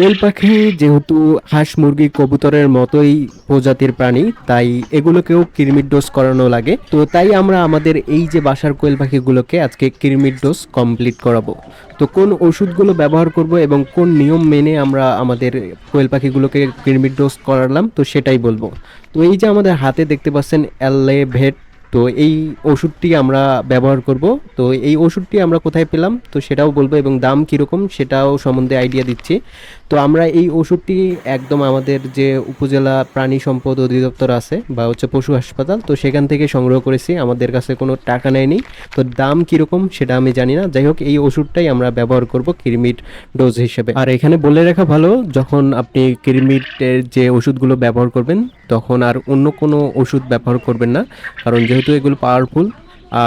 কোয়েল পাখি যেহেতু হাঁস, মুরগি, কবুতরের মতোই প্রজাতির প্রাণী, তাই এগুলোকেও কিরমির ডোজ করানো লাগে। তো তাই আমরা আমাদের এই যে বাসার কোয়েল পাখিগুলোকে আজকে কিরমির ডোজ কমপ্লিট করাবো। তো কোন ওষুধগুলো ব্যবহার করব এবং কোন নিয়ম মেনে আমরা আমাদের কোয়েল পাখিগুলোকে কিরমির ডোজ করালাম, তো সেটাই বলব। তো এই যে আমাদের হাতে দেখতে পাচ্ছেন এলএ ভেট তো এই ওষুধটি আমরা ব্যবহার করব। তো এই ওষুধটি আমরা কোথায় পেলাম? তো সেটাও বলব এবং দাম কীরকম সেটাও সম্বন্ধে আইডিয়া দিচ্ছি। তো আমরা এই ওষুধটি একদম আমাদের যে উপজেলা প্রাণী সম্পদ অধিদপ্তর আছে বা হচ্ছে পশু হাসপাতাল, তো সেখান থেকে সংগ্রহ করেছি। আমাদের কাছে কোনো টাকা নেয়নি। তো দাম কীরকম সেটা আমি জানি না। যাই হোক, এই ওষুধটাই আমরা ব্যবহার করব কিরমিট ডোজ হিসেবে। আর এখানে বলে রাখা ভালো, যখন আপনি কিরমিটের যে ওষুধগুলো ব্যবহার করবেন তখন আর অন্য কোনো ওষুধ ব্যবহার করবেন না কারণ যেহেতু এগুলো পাওয়ারফুল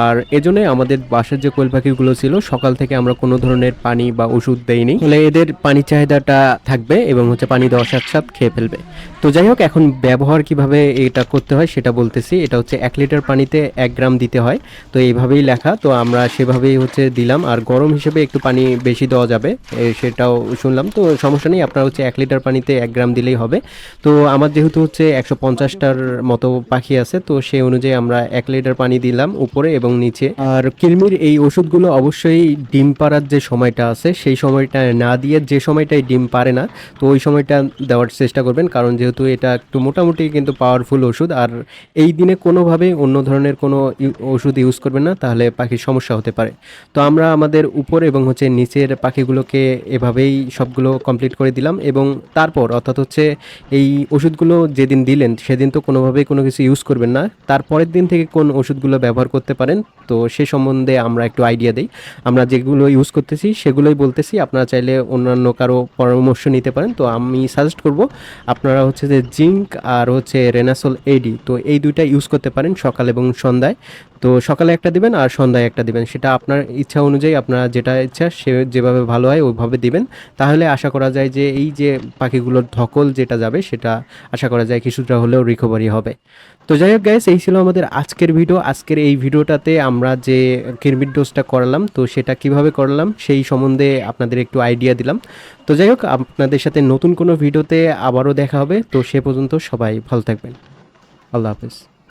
আর এজন্যই আমাদের বাসার যে কোয়েল পাখিগুলো ছিল, সকাল থেকে আমরা কোনো ধরনের পানি বা ওষুধ দেইনি। ফলে এদের পানি চাহিদাটা থাকবে এবং হচ্ছে পানি দেওয়ার সাথে সাথে খেয়ে ফেলবে। তো যাই হোক, এখন ব্যবহার কীভাবে এটা করতে হয় সেটা বলতেছি। এটা হচ্ছে এক লিটার পানিতে এক গ্রাম দিতে হয়। তো এইভাবেই লেখা। তো আমরা সেভাবেই হচ্ছে দিলাম। আর গরম হিসেবে একটু পানি বেশি দেওয়া যাবে সেটাও শুনলাম। তো সমস্যা নেই, আপনার হচ্ছে এক লিটার পানিতে এক গ্রাম দিলেই হবে। তো আমার যেহেতু হচ্ছে একশো পঞ্চাশটার মতো পাখি আছে, তো সেই অনুযায়ী আমরা এক লিটার পানি দিলাম। উপরে এবং নিচে। আর কিলমির এই ওষুধগুলো অবশ্যই ডিম পাড়ার যে সময়টা আছে, সেই সময়টা না দিয়ে যে সময়টায় ডিম পারে না, তো ওই সময়টা দেওয়ার চেষ্টা করবেন। কারণ যেহেতু এটা একটু মোটামুটি কিন্তু পাওয়ারফুল ওষুধ, আর এই দিনে কোনোভাবেই অন্য ধরনের কোনো ওষুধ ইউজ করবেন না, তাহলে পাখির সমস্যা হতে পারে। তো আমরা আমাদের উপর এবং হচ্ছে নিচের পাখিগুলোকে এভাবেই সবগুলো কমপ্লিট করে দিলাম এবং তারপর অর্থাৎ হচ্ছে এই ওষুধগুলো যেদিন দিলেন, সেদিন তো কোনোভাবেই কোনো কিছু ইউজ করবেন না। তারপরের দিন থেকে কোন ওষুধগুলো ব্যবহার করতে পারেন। তো সে সম্বন্ধে আমরা একটু আইডিয়া দিই। আমরা যেগুলো ইউজ করতেছি, সেগুলোই বলতেছি। আপনারা চাইলে অন্যান্য কারও পরামর্শ নিতে পারেন। তো আমি সাজেস্ট করব, আপনারা হচ্ছে যে জিঙ্ক আর হচ্ছে রেনাসল এডি তো এই দুইটা ইউজ করতে পারেন সকাল এবং সন্ধ্যায়। তো সকালে একটা দিবেন আর সন্ধ্যায় একটা দিবেন। সেটা আপনার ইচ্ছা অনুযায়ী, আপনার যেটা ইচ্ছা, সে যেভাবে ভালো হয়, ওইভাবে দিবেন। তাহলে আশা করা যায় যে এই যে পাখিগুলোর ধকল যেটা যাবে, সেটা আশা করা যায় কিছুটা হলেও রিকভারি হবে। তো যাই হোক গ্যাস এই ছিল আমাদের আজকের ভিডিও আজকের এই ভিডিওটাতে আমরা যে কিরমিট ডোজটা করালাম, তো সেটা কীভাবে করালাম সেই সম্বন্ধে আপনাদের একটু আইডিয়া দিলাম। তো যাই হোক, আপনাদের সাথে নতুন কোনো ভিডিওতে আবারও দেখা হবে। তো সে পর্যন্ত সবাই ভালো থাকবেন। আল্লাহ হাফেজ।